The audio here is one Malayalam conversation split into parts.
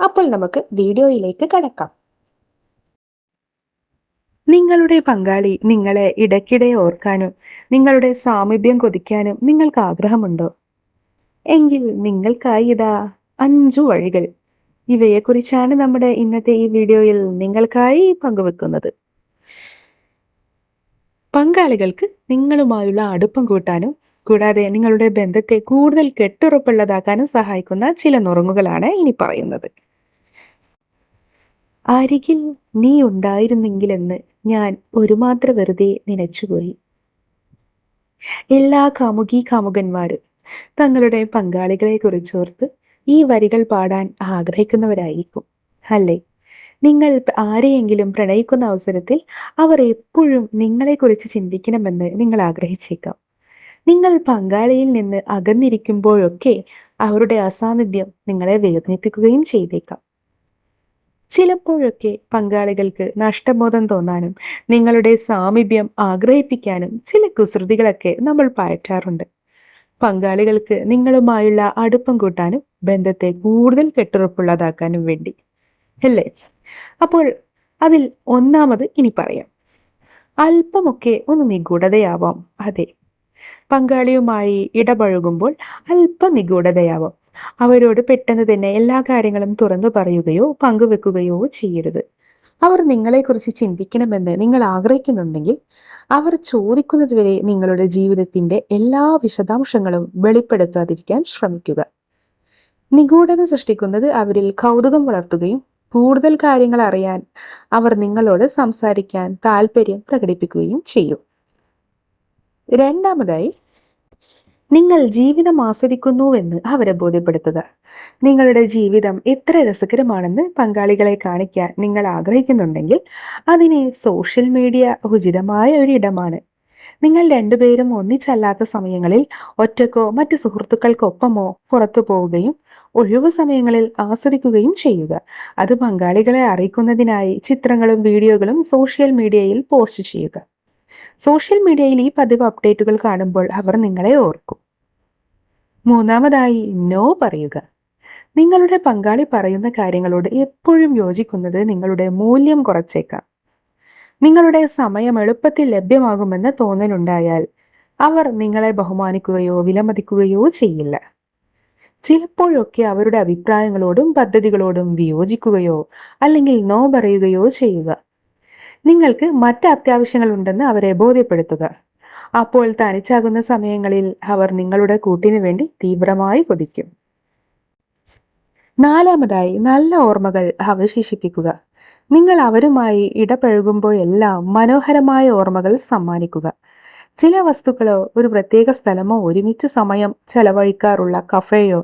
അപ്പോൾ നമുക്ക് വീഡിയോയിലേക്ക് കടക്കാം. നിങ്ങളുടെ പങ്കാളി നിങ്ങളെ ഇടയ്ക്കിടെ ഓർക്കാനും നിങ്ങളുടെ സാമീപ്യം കൊതിക്കാനും നിങ്ങൾക്ക് ആഗ്രഹമുണ്ടോ? എങ്കിൽ നിങ്ങൾക്കായി ഇതാ അഞ്ചു വഴികൾ. ഇവയെക്കുറിച്ചാണ് നമ്മുടെ ഇന്നത്തെ ഈ വീഡിയോയിൽ നിങ്ങൾക്കായി പങ്കുവെക്കുന്നത്. പങ്കാളികൾക്ക് നിങ്ങളുമായുള്ള അടുപ്പം കൂട്ടാനും കൂടാതെ നിങ്ങളുടെ ബന്ധത്തെ കൂടുതൽ കെട്ടുറപ്പുള്ളതാക്കാനും സഹായിക്കുന്ന ചില നുറുങ്ങുകളാണ് ഇനി പറയുന്നത്. അരികിൽ നീ ഉണ്ടായിരുന്നെങ്കിലെന്ന് ഞാൻ ഒരു മാത്ര വെറുതെ നനച്ചുപോയി. എല്ലാ കാമുകി കാമുകന്മാരും തങ്ങളുടെ പങ്കാളികളെ കുറിച്ചോർത്ത് ഈ വരികൾ പാടാൻ ആഗ്രഹിക്കുന്നവരായിരിക്കും അല്ലേ? നിങ്ങൾ ആരെയെങ്കിലും പ്രണയിക്കുന്ന അവസരത്തിൽ അവർ എപ്പോഴും നിങ്ങളെക്കുറിച്ച് ചിന്തിക്കണമെന്ന് നിങ്ങൾ ആഗ്രഹിച്ചേക്കാം. നിങ്ങൾ പങ്കാളിയിൽ നിന്ന് അകന്നിരിക്കുമ്പോഴൊക്കെ അവരുടെ അസാന്നിധ്യം നിങ്ങളെ വേദനിപ്പിക്കുകയും ചെയ്തേക്കാം. ചിലപ്പോഴൊക്കെ പങ്കാളികൾക്ക് നഷ്ടബോധം തോന്നാനും നിങ്ങളുടെ സാമീപ്യം ആഗ്രഹിപ്പിക്കാനും ചില കുസൃതികളൊക്കെ നമ്മൾ പയറ്റാറുണ്ട്. പങ്കാളികൾക്ക് നിങ്ങളുമായുള്ള അടുപ്പം കൂട്ടാനും ബന്ധത്തെ കൂടുതൽ കെട്ടുറപ്പുള്ളതാക്കാനും വേണ്ടി. അല്ലേ? അപ്പോൾ അതിൽ ഒന്നാമത് ഇനി പറയാം. അല്പമൊക്കെ ഒന്ന് നിഗൂഢതയാവാം. അതെ. പങ്കാളിയുമായി ഇടപഴകുമ്പോൾ അല്പം നിഗൂഢതയാവാം. അവരോട് പെട്ടെന്ന് തന്നെ എല്ലാ കാര്യങ്ങളും തുറന്നു പറയുകയോ പങ്കുവെക്കുകയോ ചെയ്യരുത്. അവർ നിങ്ങളെക്കുറിച്ച് ചിന്തിക്കണമെന്ന് നിങ്ങൾ ആഗ്രഹിക്കുന്നുണ്ടെങ്കിൽ അവർ ചോദിക്കുന്നതുവരെ നിങ്ങളുടെ ജീവിതത്തിന്റെ എല്ലാ വിശദാംശങ്ങളും വെളിപ്പെടുത്താതിരിക്കാൻ ശ്രമിക്കുക. നിഗൂഢത സൃഷ്ടിക്കുന്നത് അവരിൽ കൗതുകം വളർത്തുകയും കൂടുതൽ കാര്യങ്ങൾ അറിയാൻ അവർ നിങ്ങളോട് സംസാരിക്കാൻ താല്പര്യം പ്രകടിപ്പിക്കുകയും ചെയ്യും. രണ്ടാമതായി നിങ്ങൾ ജീവിതം ആസ്വദിക്കുന്നുവെന്ന് അവരെ ബോധ്യപ്പെടുത്തുക. നിങ്ങളുടെ ജീവിതം എത്ര രസകരമാണെന്ന് പങ്കാളികളെ കാണിക്കാൻ നിങ്ങൾ ആഗ്രഹിക്കുന്നുണ്ടെങ്കിൽ അതിന് സോഷ്യൽ മീഡിയ ഉചിതമായ ഒരു ഇടമാണ് നിങ്ങൾ രണ്ടുപേരും ഒന്നിച്ചല്ലാത്ത സമയങ്ങളിൽ ഒറ്റക്കോ മറ്റ് സുഹൃത്തുക്കൾക്കൊപ്പമോ പുറത്തു പോവുകയും ഒഴിവു സമയങ്ങളിൽ ആസ്വദിക്കുകയും ചെയ്യുക. അത് പങ്കാളികളെ അറിയിക്കുന്നതിനായി ചിത്രങ്ങളും വീഡിയോകളും സോഷ്യൽ മീഡിയയിൽ പോസ്റ്റ് ചെയ്യുക. സോഷ്യൽ മീഡിയയിൽ ഈ പതിവ് അപ്ഡേറ്റുകൾ കാണുമ്പോൾ അവർ നിങ്ങളെ ഓർക്കും. മൂന്നാമതായി നോ പറയുക. നിങ്ങളുടെ പങ്കാളി പറയുന്ന കാര്യങ്ങളോട് എപ്പോഴും യോജിക്കുന്നത് നിങ്ങളുടെ മൂല്യം കുറച്ചേക്കാം. നിങ്ങളുടെ സമയം എളുപ്പത്തിൽ ലഭ്യമാകുമെന്ന് തോന്നലുണ്ടായാൽ അവർ നിങ്ങളെ ബഹുമാനിക്കുകയോ വിലമതിക്കുകയോ ചെയ്യില്ല. ചിലപ്പോഴൊക്കെ അവരുടെ അഭിപ്രായങ്ങളോടും പദ്ധതികളോടും വിയോജിക്കുകയോ അല്ലെങ്കിൽ നോ പറയുകയോ ചെയ്യുക. നിങ്ങൾക്ക് മറ്റ് അത്യാവശ്യങ്ങളുണ്ടെന്ന് അവരെ ബോധ്യപ്പെടുത്തുക. അപ്പോൾ തനിച്ചാകുന്ന സമയങ്ങളിൽ അവർ നിങ്ങളുടെ കൂട്ടിനു വേണ്ടി തീവ്രമായി കൊതിക്കും. നാലാമതായി നല്ല ഓർമ്മകൾ അവശേഷിപ്പിക്കുക. നിങ്ങൾ അവരുമായി ഇടപഴകുമ്പോഴെല്ലാം മനോഹരമായ ഓർമ്മകൾ സമ്മാനിക്കുക. ചില വസ്തുക്കളോ ഒരു പ്രത്യേക സ്ഥലമോ ഒരുമിച്ച് സമയം ചെലവഴിക്കാറുള്ള കഫേയോ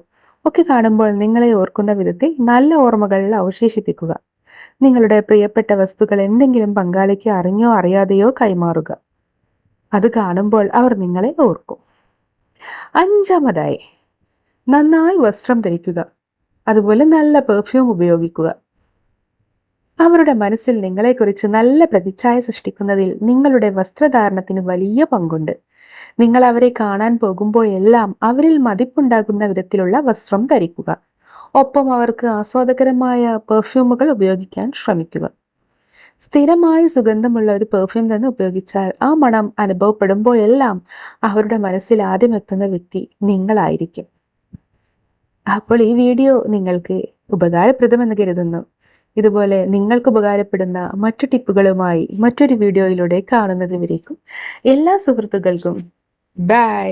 ഒക്കെ കാണുമ്പോൾ നിങ്ങളെ ഓർക്കുന്ന വിധത്തിൽ നല്ല ഓർമ്മകൾ അവശേഷിപ്പിക്കുക. നിങ്ങളുടെ പ്രിയപ്പെട്ട വസ്തുക്കൾ എന്തെങ്കിലും പങ്കാളിക്ക് അറിഞ്ഞോ അറിയാതെയോ കൈമാറുക. അത് കാണുമ്പോൾ അവർ നിങ്ങളെ ഓർക്കും. അഞ്ചാമതായി നന്നായി വസ്ത്രം ധരിക്കുക. അതുപോലെ നല്ല പെർഫ്യൂം ഉപയോഗിക്കുക. അവരുടെ മനസ്സിൽ നിങ്ങളെക്കുറിച്ച് നല്ല പ്രതിച്ഛായ സൃഷ്ടിക്കുന്നതിൽ നിങ്ങളുടെ വസ്ത്രധാരണത്തിന് വലിയ പങ്കുണ്ട്. നിങ്ങൾ അവരെ കാണാൻ പോകുമ്പോഴെല്ലാം അവരിൽ മതിപ്പുണ്ടാകുന്ന വിധത്തിലുള്ള വസ്ത്രം ധരിക്കുക. ഒപ്പം അവർക്ക് ആസ്വാദകരമായ പെർഫ്യൂമുകൾ ഉപയോഗിക്കാൻ ശ്രമിക്കുക. സ്ഥിരമായ സുഗന്ധമുള്ള ഒരു പെർഫ്യൂം തന്നെ ഉപയോഗിച്ചാൽ ആ മണം അനുഭവപ്പെടുമ്പോഴെല്ലാം അവരുടെ മനസ്സിൽ ആദ്യം എത്തുന്ന വ്യക്തി നിങ്ങളായിരിക്കും. അപ്പോൾ ഈ വീഡിയോ നിങ്ങൾക്ക് ഉപകാരപ്രദമെന്ന് കരുതുന്നു. ഇതുപോലെ നിങ്ങൾക്ക് ഉപകാരപ്പെടുന്ന മറ്റു ടിപ്പുകളുമായി മറ്റൊരു വീഡിയോയിലൂടെ കാണുന്നതുവരേക്കും എല്ലാ സുഹൃത്തുക്കൾക്കും. ബൈ